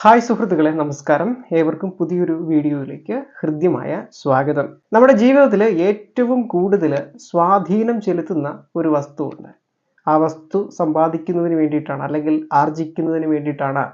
Hi സുഹൃത്തുക്കളെ നമസ്കാരം. ഏവർക്കും പുതിയൊരു വീഡിയോയിലേക്ക് ഹൃദ്യമായ സ്വാഗതം. നമ്മുടെ ജീവിതത്തിൽ ഏറ്റവും കൂടുതൽ സ്വാധീനം ചെലുത്തുന്ന ഒരു വസ്തുവുണ്ട് ആ വസ്തു സമ്പാദിക്കുന്നതിന് വേണ്ടിയിട്ടാണ് അല്ലെങ്കിൽ ആർജിക്കുന്നതിന് വേണ്ടിയിട്ടാണ്.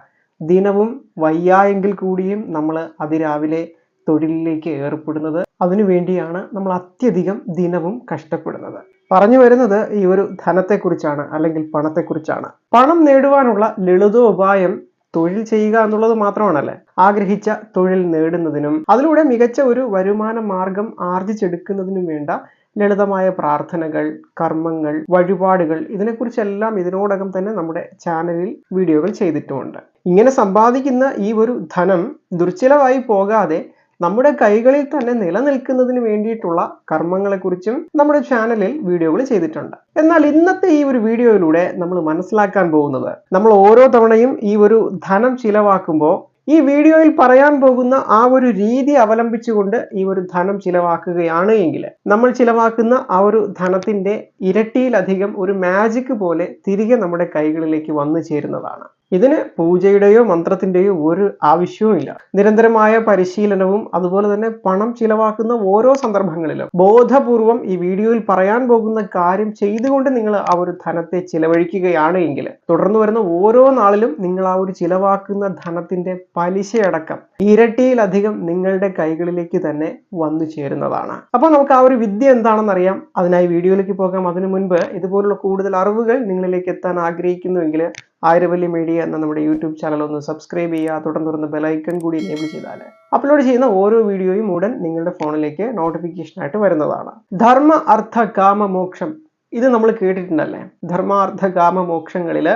ദിനവും വയ്യായെങ്കിൽ കൂടിയും നമ്മൾ അതിരാവിലെ തൊഴിലിലേക്ക് ഏർപ്പെടുന്നത്. അതിനു വേണ്ടിയാണ് നമ്മൾ അത്യധികം ദിനവും കഷ്ടപ്പെടുന്നത്. പറഞ്ഞു വരുന്നത് ഈ ഒരു ധനത്തെക്കുറിച്ചാണ് അല്ലെങ്കിൽ പണത്തെക്കുറിച്ചാണ്. പണം നേടുവാനുള്ള ലളിതോപായം തൊഴിൽ ചെയ്യുക എന്നുള്ളത് മാത്രമാണല്ലേ? ആഗ്രഹിച്ച തൊഴിൽ നേടുന്നതിനും അതിലൂടെ മികച്ച ഒരു വരുമാന മാർഗം ആർജിച്ചെടുക്കുന്നതിനും വേണ്ട ലളിതമായ പ്രാർത്ഥനകൾ കർമ്മങ്ങൾ വഴിപാടുകൾ ഇതിനെക്കുറിച്ചെല്ലാം ഇതിനോടകം തന്നെ നമ്മുടെ ചാനലിൽ വീഡിയോകൾ ചെയ്തിട്ടുമുണ്ട് ഇങ്ങനെ സമ്പാദിക്കുന്ന ഈ ഒരു ധനം ദുർച്ചിലവായി പോകാതെ നമ്മുടെ കൈകളിൽ തന്നെ നിലനിൽക്കുന്നതിന് വേണ്ടിയിട്ടുള്ള കർമ്മങ്ങളെക്കുറിച്ചും നമ്മുടെ ചാനലിൽ വീഡിയോകൾ ചെയ്തിട്ടുണ്ട്. എന്നാൽ ഇന്നത്തെ ഈ ഒരു വീഡിയോയിലൂടെ നമ്മൾ മനസ്സിലാക്കാൻ പോകുന്നത് നമ്മൾ ഓരോ തവണയും ഈ ഒരു ധനം ചിലവാക്കുമ്പോൾ ഈ വീഡിയോയിൽ പറയാൻ പോകുന്ന ആ ഒരു രീതി അവലംബിച്ചുകൊണ്ട് ഈ ഒരു ധനം ചിലവാക്കുകയാണ് എങ്കിൽ നമ്മൾ ചിലവാക്കുന്ന ആ ഒരു ധനത്തിന്റെ ഇരട്ടിയിലധികം ഒരു മാജിക് പോലെ തിരികെ നമ്മുടെ കൈകളിലേക്ക് വന്നു ചേരുന്നതാണ്. ഇതിന് പൂജയുടെയോ മന്ത്രത്തിന്റെയോ ഒരു ആവശ്യവുമില്ല നിരന്തരമായ പരിശീലനവും അതുപോലെ തന്നെ പണം ചിലവാക്കുന്ന ഓരോ സന്ദർഭങ്ങളിലും ബോധപൂർവം ഈ വീഡിയോയിൽ പറയാൻ പോകുന്ന കാര്യം ചെയ്തുകൊണ്ട് നിങ്ങൾ ആ ഒരു ധനത്തെ ചിലവഴിക്കുകയാണ് എങ്കിൽ തുടർന്ന് വരുന്ന ഓരോ നാളിലും നിങ്ങൾ ആ ഒരു ചിലവാക്കുന്ന ധനത്തിന്റെ പലിശയടക്കം ഇരട്ടിയിലധികം നിങ്ങളുടെ കൈകളിലേക്ക് തന്നെ വന്നു ചേരുന്നതാണ്. അപ്പോൾ നമുക്ക് ആ ഒരു വിദ്യ എന്താണെന്ന് അറിയാം അതിനായി വീഡിയോയിലേക്ക് പോകാം. അതിനു മുൻപ് ഇതുപോലുള്ള കൂടുതൽ അറിവുകൾ നിങ്ങളിലേക്ക് എത്താൻ ആഗ്രഹിക്കുന്നുവെങ്കിൽ ആയിരവല്ലി മീഡിയ എന്ന നമ്മുടെ യൂട്യൂബ് ചാനൽ ഒന്ന് സബ്സ്ക്രൈബ് ചെയ്യുക. തുടർന്ന് ബെലൈക്കൺ കൂടി എനേബിൾ ചെയ്താൽ അപ്ലോഡ് ചെയ്യുന്ന ഓരോ വീഡിയോയും ഉടൻ നിങ്ങളുടെ ഫോണിലേക്ക് നോട്ടിഫിക്കേഷൻ ആയിട്ട് വരുന്നതാണ്. ധർമ്മ അർത്ഥ കാമ മോക്ഷം. ഇത് നമ്മൾ കേട്ടിട്ടുണ്ടല്ലേ? ധർമാർത്ഥ കാമ മോക്ഷങ്ങളിൽ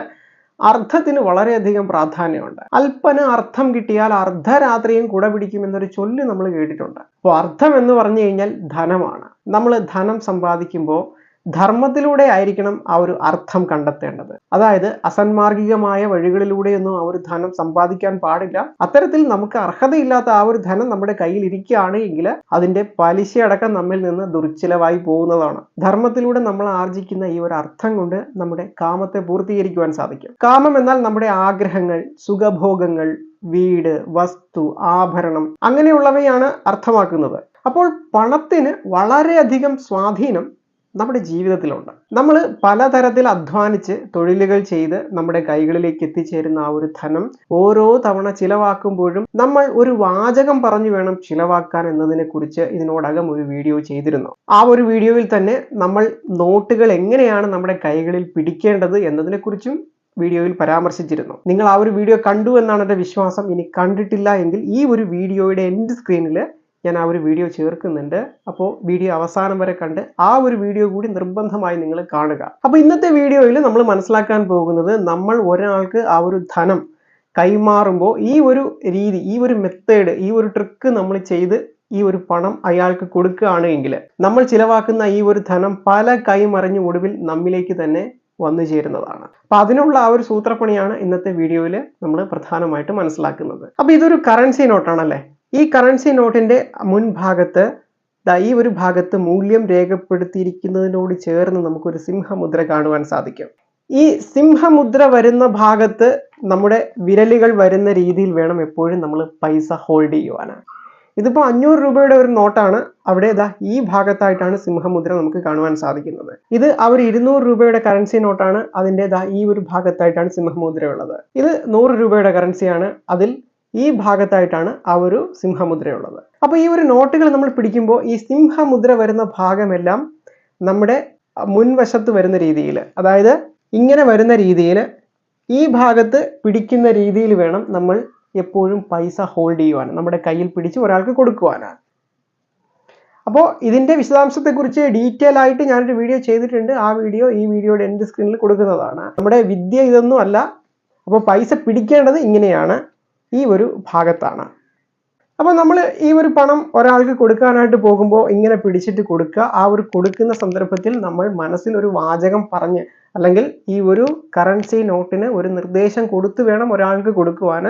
അർത്ഥത്തിന് വളരെയധികം പ്രാധാന്യമുണ്ട്. അല്പന അർത്ഥം കിട്ടിയാൽ അർദ്ധരാത്രിയും കുട പിടിക്കും എന്നൊരു ചൊല്ല് നമ്മൾ കേട്ടിട്ടുണ്ട്. അപ്പോൾ അർത്ഥം എന്ന് പറഞ്ഞു കഴിഞ്ഞാൽ ധനമാണ്. നമ്മൾ ധനം സമ്പാദിക്കുമ്പോൾ ധർമ്മത്തിലൂടെ ആയിരിക്കണം ആ ഒരു അർത്ഥം കണ്ടെത്തേണ്ടത്. അതായത് അസന്മാർഗികമായ വഴികളിലൂടെയൊന്നും ആ ഒരു ധനം സമ്പാദിക്കാൻ പാടില്ല. അത്തരത്തിൽ നമുക്ക് അർഹതയില്ലാത്ത ആ ഒരു ധനം നമ്മുടെ കയ്യിൽ ഇരിക്കുകയാണ് എങ്കിൽ അതിന്റെ പലിശ അടക്കം നമ്മിൽ നിന്ന് ദുർച്ചിലവായി പോകുന്നതാണ്. ധർമ്മത്തിലൂടെ നമ്മൾ ആർജിക്കുന്ന ഈ ഒരു അർത്ഥം കൊണ്ട് നമ്മുടെ കാമത്തെ പൂർത്തീകരിക്കുവാൻ സാധിക്കും. കാമം എന്നാൽ നമ്മുടെ ആഗ്രഹങ്ങൾ സുഖഭോഗങ്ങൾ വീട് വസ്തു ആഭരണം അങ്ങനെയുള്ളവയാണ് അർത്ഥമാക്കുന്നത്. അപ്പോൾ പണത്തിന് വളരെയധികം സ്വാധീനം നമ്മുടെ ജീവിതത്തിലുണ്ട്. നമ്മൾ പലതരത്തിൽ അധ്വാനിച്ച് തൊഴിലുകൾ ചെയ്ത് നമ്മുടെ കൈകളിലേക്ക് എത്തിച്ചേരുന്ന ആ ഒരു ധനം ഓരോ തവണ ചിലവാക്കുമ്പോഴും നമ്മൾ ഒരു വാചകം പറഞ്ഞു വേണം ചിലവാക്കാൻ എന്നതിനെ കുറിച്ച് ഇതിനോടകം ഒരു വീഡിയോ ചെയ്തിരുന്നു. ആ ഒരു വീഡിയോയിൽ തന്നെ നമ്മൾ നോട്ടുകൾ എങ്ങനെയാണ് നമ്മുടെ കൈകളിൽ പിടിക്കേണ്ടത് എന്നതിനെക്കുറിച്ചും വീഡിയോയിൽ പരാമർശിച്ചിരുന്നു. നിങ്ങൾ ആ ഒരു വീഡിയോ കണ്ടു എന്നാണ് എന്റെ വിശ്വാസം. ഇനി കണ്ടിട്ടില്ല എങ്കിൽ ഈ ഒരു വീഡിയോയുടെ എൻഡ് സ്ക്രീനിൽ ഞാൻ ആ ഒരു വീഡിയോ ചേർക്കുന്നുണ്ട്. അപ്പോൾ വീഡിയോ അവസാനം വരെ കണ്ട് ആ ഒരു വീഡിയോ കൂടി നിർബന്ധമായി നിങ്ങൾ കാണുക. അപ്പോൾ ഇന്നത്തെ വീഡിയോയിൽ നമ്മൾ മനസ്സിലാക്കാൻ പോകുന്നത് നമ്മൾ ഒരാൾക്ക് ആ ഒരു ധനം കൈമാറുമ്പോൾ ഈ ഒരു രീതി ഈ ഒരു മെത്തേഡ് ഈ ഒരു ട്രിക്ക് നമ്മൾ ചെയ്ത് ഈ ഒരു പണം അയാൾക്ക് കൊടുക്കുകയാണ് എങ്കിൽ നമ്മൾ ചിലവാക്കുന്ന ഈ ഒരു ധനം പല കൈമറിഞ്ഞ് ഒടുവിൽ നമ്മിലേക്ക് തന്നെ വന്നു ചേരുന്നതാണ്. അപ്പൊ അതിനുള്ള ആ ഒരു സൂത്രപ്പണിയാണ് ഇന്നത്തെ വീഡിയോയിൽ നമ്മൾ പ്രധാനമായിട്ട് മനസ്സിലാക്കുന്നത്. അപ്പൊ ഇതൊരു കറൻസി നോട്ടാണല്ലേ ഈ കറൻസി നോട്ടിന്റെ മുൻഭാഗത്ത് ഈ ഒരു ഭാഗത്ത് മൂല്യം രേഖപ്പെടുത്തിയിരിക്കുന്നതിനോട് ചേർന്ന് നമുക്കൊരു സിംഹമുദ്ര കാണുവാൻ സാധിക്കും. ഈ സിംഹമുദ്ര വരുന്ന ഭാഗത്ത് നമ്മുടെ വിരലുകൾ വരുന്ന രീതിയിൽ വേണം എപ്പോഴും നമ്മൾ പൈസ ഹോൾഡ് ചെയ്യുവാനാണ് ഇതിപ്പോൾ അഞ്ഞൂറ് രൂപയുടെ ഒരു നോട്ടാണ് അവിടെ ഇതാ ഈ ഭാഗത്തായിട്ടാണ് സിംഹമുദ്ര നമുക്ക് കാണുവാൻ സാധിക്കുന്നത്. ഇത് ആ ഒരു ഇരുന്നൂറ് രൂപയുടെ കറൻസി നോട്ടാണ് അതിന്റെ ഇതാ ഈ ഒരു ഭാഗത്തായിട്ടാണ് സിംഹമുദ്ര ഉള്ളത്. ഇത് നൂറ് രൂപയുടെ കറൻസിയാണ് അതിൽ ഈ ഭാഗത്തായിട്ടാണ് ആ ഒരു സിംഹമുദ്രയുള്ളത്. അപ്പോൾ ഈ ഒരു നോട്ടുകൾ നമ്മൾ പിടിക്കുമ്പോൾ ഈ സിംഹമുദ്ര വരുന്ന ഭാഗമെല്ലാം നമ്മുടെ മുൻവശത്ത് വരുന്ന രീതിയിൽ അതായത് ഇങ്ങനെ വരുന്ന രീതിയിൽ ഈ ഭാഗത്ത് പിടിക്കുന്ന രീതിയിൽ വേണം നമ്മൾ എപ്പോഴും പൈസ ഹോൾഡ് ചെയ്യുവാൻ നമ്മുടെ കയ്യിൽ പിടിച്ച് ഒരാൾക്ക് കൊടുക്കുവാനാണ് അപ്പോൾ ഇതിന്റെ വിശദാംശത്തെക്കുറിച്ച് ഡീറ്റെയിൽ ആയിട്ട് ഞാനൊരു വീഡിയോ ചെയ്തിട്ടുണ്ട്. ആ വീഡിയോ ഈ വീഡിയോയുടെ എന്റെ സ്ക്രീനിൽ കൊടുക്കുന്നതാണ്. നമ്മുടെ വിദ്യ ഇതൊന്നും അല്ല. അപ്പോൾ പൈസ പിടിക്കേണ്ടത് ഇങ്ങനെയാണ്. ഈ ഒരു ഭാഗത്താണ്. അപ്പോൾ നമ്മൾ ഈ ഒരു പണം ഒരാൾക്ക് കൊടുക്കാനായിട്ട് പോകുമ്പോൾ ഇങ്ങനെ പിടിച്ചിട്ട് കൊടുക്കുക. ആ ഒരു കൊടുക്കുന്ന സന്ദർഭത്തിൽ നമ്മൾ മനസ്സിൽ ഒരു വാചകം പറഞ്ഞ് അല്ലെങ്കിൽ ഈ ഒരു കറൻസി നോട്ടിന് ഒരു നിർദ്ദേശം കൊടുത്തു വേണം ഒരാൾക്ക് കൊടുക്കുവാൻ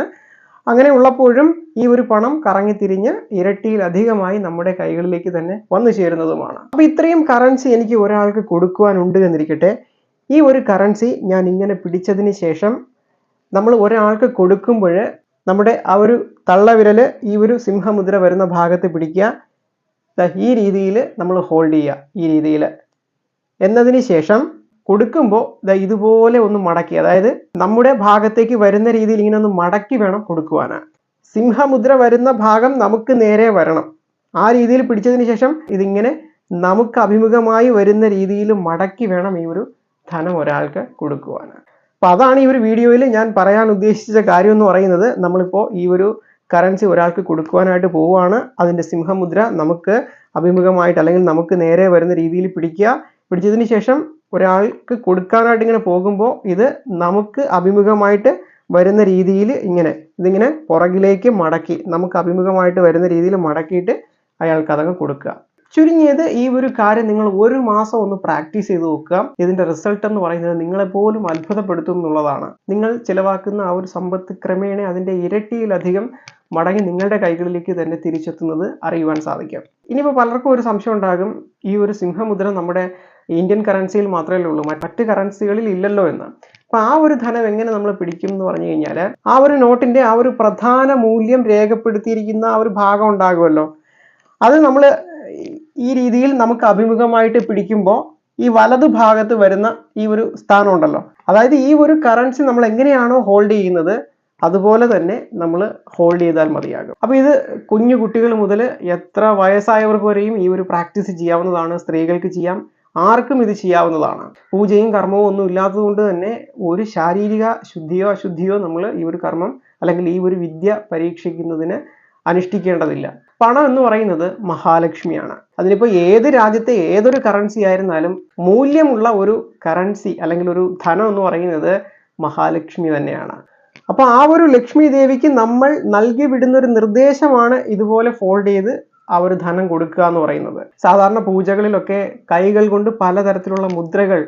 അങ്ങനെ ഉള്ളപ്പോഴും ഈ ഒരു പണം കറങ്ങിത്തിരിഞ്ഞ് ഇരട്ടിയിലധികമായി നമ്മുടെ കൈകളിലേക്ക് തന്നെ വന്നു ചേരുന്നതുമാണ്. അപ്പോൾ ഇത്രയും കറൻസി എനിക്ക് ഒരാൾക്ക് കൊടുക്കുവാനുണ്ട് എന്നിരിക്കട്ടെ ഈ ഒരു കറൻസി ഞാൻ ഇങ്ങനെ പിടിച്ചതിന് ശേഷം നമ്മൾ ഒരാൾക്ക് കൊടുക്കുമ്പോൾ നമ്മുടെ ആ ഒരു തള്ളവിരൽ ഈ ഒരു സിംഹമുദ്ര വരുന്ന ഭാഗത്ത് പിടിക്കുക. ഈ രീതിയിൽ നമ്മൾ ഹോൾഡ് ചെയ്യുക ഈ രീതിയിൽ എന്നതിന് ശേഷം കൊടുക്കുമ്പോൾ ഇതുപോലെ ഒന്ന് മടക്കി അതായത് നമ്മുടെ ഭാഗത്തേക്ക് വരുന്ന രീതിയിൽ ഇങ്ങനെ ഒന്ന് മടക്കി വേണം കൊടുക്കുവാനാണ് സിംഹമുദ്ര വരുന്ന ഭാഗം നമുക്ക് നേരെ വരണം. ആ രീതിയിൽ പിടിച്ചതിന് ശേഷം ഇതിങ്ങനെ നമുക്ക് അഭിമുഖമായി വരുന്ന രീതിയിൽ മടക്കി വേണം ഈ ഒരു ധനം ഒരാൾക്ക് കൊടുക്കുവാനാണ് അപ്പൊ അതാണ് ഈ ഒരു വീഡിയോയിൽ ഞാൻ പറയാൻ ഉദ്ദേശിച്ച കാര്യം എന്ന് പറയുന്നത്. നമ്മളിപ്പോൾ ഈ ഒരു കറൻസി ഒരാൾക്ക് കൊടുക്കുവാനായിട്ട് പോവുകയാണ്. അതിന്റെ സിംഹമുദ്ര നമുക്ക് അഭിമുഖമായിട്ട് അല്ലെങ്കിൽ നമുക്ക് നേരെ വരുന്ന രീതിയിൽ പിടിക്കുക. പിടിച്ചതിന് ശേഷം ഒരാൾക്ക് കൊടുക്കാനായിട്ട് ഇങ്ങനെ പോകുമ്പോൾ ഇത് നമുക്ക് അഭിമുഖമായിട്ട് വരുന്ന രീതിയിൽ ഇങ്ങനെ ഇതിങ്ങനെ പുറകിലേക്ക് മടക്കി നമുക്ക് അഭിമുഖമായിട്ട് വരുന്ന രീതിയിൽ മടക്കിയിട്ട് അയാൾക്ക് അതങ്ങ് കൊടുക്കുക. ചുരുങ്ങിയത് ഈ ഒരു കാര്യം നിങ്ങൾ ഒരു മാസം ഒന്ന് പ്രാക്ടീസ് ചെയ്ത് നോക്കുക. ഇതിന്റെ റിസൾട്ട് എന്ന് പറയുന്നത് നിങ്ങളെ പോലും അത്ഭുതപ്പെടുത്തും എന്നുള്ളതാണ്. നിങ്ങൾ ചിലവാക്കുന്ന ആ ഒരു സമ്പത്ത് ക്രമേണ അതിന്റെ ഇരട്ടിയിലധികം മടങ്ങി നിങ്ങളുടെ കൈകളിലേക്ക് തന്നെ തിരിച്ചെത്തുന്നത് അറിയുവാൻ സാധിക്കും. ഇനിയിപ്പോൾ പലർക്കും ഒരു സംശയം ഉണ്ടാകും. ഈ ഒരു സിംഹമുദ്ര നമ്മുടെ ഇന്ത്യൻ കറൻസിയിൽ മാത്രമേ ഉള്ളൂ. മറ്റ് കറൻസികളിൽ ഇല്ലല്ലോ എന്ന്. അപ്പൊ ആ ഒരു ധനം എങ്ങനെ നമ്മൾ പിടിക്കും എന്ന് പറഞ്ഞു കഴിഞ്ഞാൽ ആ ഒരു നോട്ടിന്റെ ആ ഒരു പ്രധാന മൂല്യം രേഖപ്പെടുത്തിയിരിക്കുന്ന ആ ഒരു ഭാഗം ഉണ്ടാകുമല്ലോ. അത് നമ്മൾ ഈ രീതിയിൽ നമുക്ക് അഭിമുഖമായിട്ട് പിടിക്കുമ്പോൾ ഈ വലതു ഭാഗത്ത് വരുന്ന ഈ ഒരു സ്ഥാനം ഉണ്ടല്ലോ. അതായത് ഈ ഒരു കറൻസി നമ്മൾ എങ്ങനെയാണോ ഹോൾഡ് ചെയ്യുന്നത് അതുപോലെ തന്നെ നമ്മൾ ഹോൾഡ് ചെയ്താൽ മതിയാകും. അപ്പൊ ഇത് കുഞ്ഞു കുട്ടികൾ മുതൽ എത്ര വയസ്സായവർക്ക് വരെയും ഈ ഒരു പ്രാക്ടീസ് ചെയ്യാവുന്നതാണ് സ്ത്രീകൾക്ക് ചെയ്യാം ആർക്കും ഇത് ചെയ്യാവുന്നതാണ്. പൂജയും കർമ്മവും ഒന്നും ഇല്ലാത്തത് കൊണ്ട് തന്നെ ഒരു ശാരീരിക ശുദ്ധിയോ അശുദ്ധിയോ നമ്മൾ ഈ ഒരു കർമ്മം അല്ലെങ്കിൽ ഈ ഒരു വിദ്യ പരീക്ഷിക്കുന്നതിന് അനുഷ്ഠിക്കേണ്ടതില്ല. പണം എന്ന് പറയുന്നത് മഹാലക്ഷ്മിയാണ്. അതിനിപ്പോൾ ഏത് രാജ്യത്തെ ഏതൊരു കറൻസി ആയിരുന്നാലും മൂല്യമുള്ള ഒരു കറൻസി അല്ലെങ്കിൽ ഒരു ധനം എന്ന് പറയുന്നത് മഹാലക്ഷ്മി തന്നെയാണ്. അപ്പോൾ ആ ഒരു ലക്ഷ്മി ദേവിക്ക് നമ്മൾ നൽകി വിടുന്ന ഒരു നിർദ്ദേശമാണ് ഇതുപോലെ ഫോൾഡ് ചെയ്ത് ആ ഒരു ധനം കൊടുക്കുക എന്ന് പറയുന്നത്. സാധാരണ പൂജകളിലൊക്കെ കൈകൾ കൊണ്ട് പലതരത്തിലുള്ള മുദ്രകൾ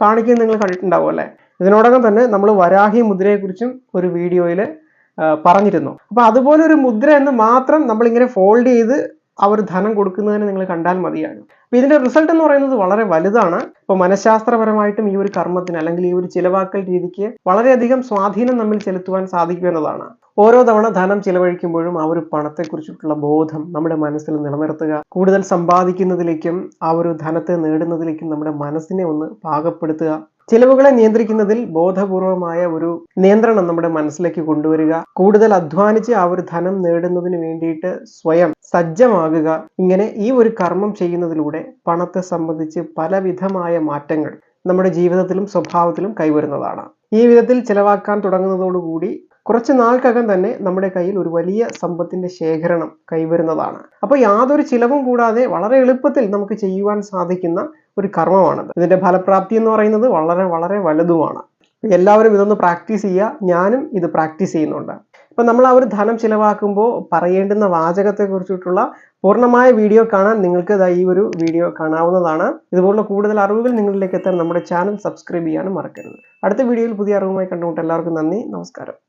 കാണിക്കുന്ന നിങ്ങൾ കണ്ടിട്ടുണ്ടാവും അല്ലേ? ഇതിനോടകം തന്നെ നമ്മൾ വരാഹി മുദ്രയെക്കുറിച്ചും ഒരു വീഡിയോയിൽ പറഞ്ഞിരുന്നു. അപ്പൊ അതുപോലെ ഒരു മുദ്ര എന്ന് മാത്രം നമ്മൾ ഇങ്ങനെ ഫോൾഡ് ചെയ്ത് ആ ഒരു ധനം കൊടുക്കുന്നതിന് നിങ്ങൾ കണ്ടാൽ മതിയാണ്. അപ്പൊ ഇതിന്റെ റിസൾട്ട് എന്ന് പറയുന്നത് വളരെ വലുതാണ്. ഇപ്പൊ മനഃശാസ്ത്രപരമായിട്ടും ഈ ഒരു കർമ്മത്തിന് അല്ലെങ്കിൽ ഈ ഒരു ചിലവാക്കൽ രീതിക്ക് വളരെയധികം സ്വാധീനം നമ്മിൽ ചെലുത്തുവാൻ സാധിക്കും എന്നതാണ്. ഓരോ തവണ ധനം ചിലവഴിക്കുമ്പോഴും ആ ഒരു പണത്തെക്കുറിച്ചിട്ടുള്ള ബോധം നമ്മുടെ മനസ്സിൽ നിലനിർത്തുക കൂടുതൽ സമ്പാദിക്കുന്നതിലേക്കും ആ ഒരു ധനത്തെ നേടുന്നതിലേക്കും നമ്മുടെ മനസ്സിനെ ഒന്ന് പാകപ്പെടുത്തുക ചിലവുകളെ നിയന്ത്രിക്കുന്നതിൽ ബോധപൂർവമായ ഒരു നിയന്ത്രണം നമ്മുടെ മനസ്സിലേക്ക് കൊണ്ടുവരിക കൂടുതൽ അധ്വാനിച്ച് ആ ഒരു ധനം നേടുന്നതിന് വേണ്ടിയിട്ട് സ്വയം സജ്ജമാകുക. ഇങ്ങനെ ഈ ഒരു കർമ്മം ചെയ്യുന്നതിലൂടെ പണത്തെ സംബന്ധിച്ച് പലവിധമായ മാറ്റങ്ങൾ നമ്മുടെ ജീവിതത്തിലും സ്വഭാവത്തിലും കൈവരുന്നതാണ്. ഈ വിധത്തിൽ ചിലവാക്കാൻ തുടങ്ങുന്നതോടുകൂടി കുറച്ച് നാൾക്കകം തന്നെ നമ്മുടെ കയ്യിൽ ഒരു വലിയ സമ്പത്തിന്റെ ശേഖരണം കൈവരുന്നതാണ്. അപ്പോൾ യാതൊരു ചിലവും കൂടാതെ വളരെ എളുപ്പത്തിൽ നമുക്ക് ചെയ്യുവാൻ സാധിക്കുന്ന ഒരു കർമ്മമാണത്. ഇതിന്റെ ഫലപ്രാപ്തി എന്ന് പറയുന്നത് വളരെ വളരെ വലുതുമാണ്. എല്ലാവരും ഇതൊന്ന് പ്രാക്ടീസ് ചെയ്യുക. ഞാനും ഇത് പ്രാക്ടീസ് ചെയ്യുന്നുണ്ട്. ഇപ്പം നമ്മൾ ആ ഒരു ധനം ചിലവാക്കുമ്പോൾ പറയേണ്ടുന്ന വാചകത്തെ കുറിച്ചിട്ടുള്ള പൂർണമായ വീഡിയോ കാണാൻ നിങ്ങൾക്ക് ഈ ഒരു വീഡിയോ കാണാവുന്നതാണ്. ഇതുപോലുള്ള കൂടുതൽ അറിവുകൾ നിങ്ങളിലേക്ക് എത്താൻ നമ്മുടെ ചാനൽ സബ്സ്ക്രൈബ് ചെയ്യാനും മറക്കരുത്. അടുത്ത വീഡിയോയിൽ പുതിയ അറിവുമായി കണ്ടുമുട്ട് എല്ലാവർക്കും നന്ദി. നമസ്കാരം.